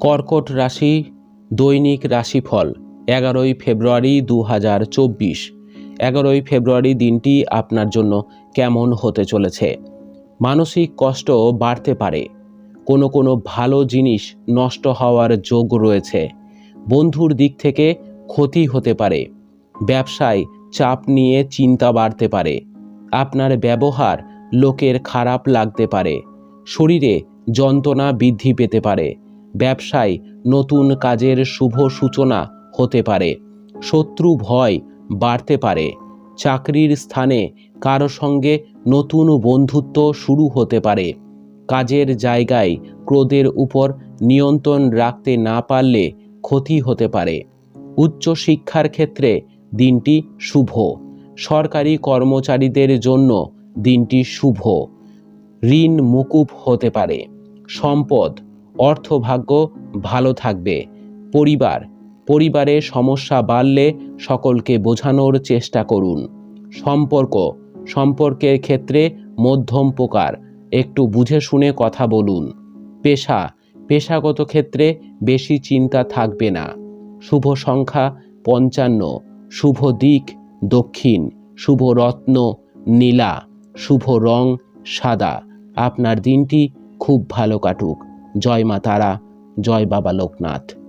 কর্কট রাশি, দৈনিক রাশিফল, এগারোই ফেব্রুয়ারি দু হাজার চব্বিশ। এগারোই ফেব্রুয়ারি দিনটি আপনার জন্য কেমন হতে চলেছে? মানসিক কষ্ট বাড়তে পারে। কোনো কোনো ভালো জিনিস নষ্ট হওয়ার যোগ রয়েছে। বন্ধুর দিক থেকে ক্ষতি হতে পারে। ব্যবসায় চাপ নিয়ে চিন্তা বাড়তে পারে। আপনার ব্যবহার লোকের খারাপ লাগতে পারে। শরীরে যন্ত্রণা বৃদ্ধি পেতে পারে। ব্যবসায় নতুন কাজের শুভ সূচনা হতে পারে। শত্রু ভয় বাড়তে পারে। চাকরির স্থানে কারও সঙ্গে নতুন বন্ধুত্ব শুরু হতে পারে। কাজের জায়গায় ক্রোধের উপর নিয়ন্ত্রণ রাখতে না পারলে ক্ষতি হতে পারে। উচ্চ শিক্ষার ক্ষেত্রে দিনটি শুভ। সরকারি কর্মচারীদের জন্য দিনটি শুভ। ঋণ মুকুব হতে পারে। সম্পদ অর্থভাগ্য ভালো থাকবে। পরিবার, পরিবারে সমস্যা বাড়লে সকলকে বোঝানোর চেষ্টা করুন। সম্পর্ক, সম্পর্কের ক্ষেত্রে মধ্যম প্রকার, একটু বুঝে শুনে কথা বলুন। পেশা, পেশাগত ক্ষেত্রে বেশি চিন্তা থাকবে না। শুভ সংখ্যা পঞ্চান্ন, শুভ দিক দক্ষিণ, শুভ রত্ন নীলা, শুভ রং সাদা। আপনার দিনটি খুব ভালো কাটুক। জয় মা তারা জয় বাবা লোকনাথ।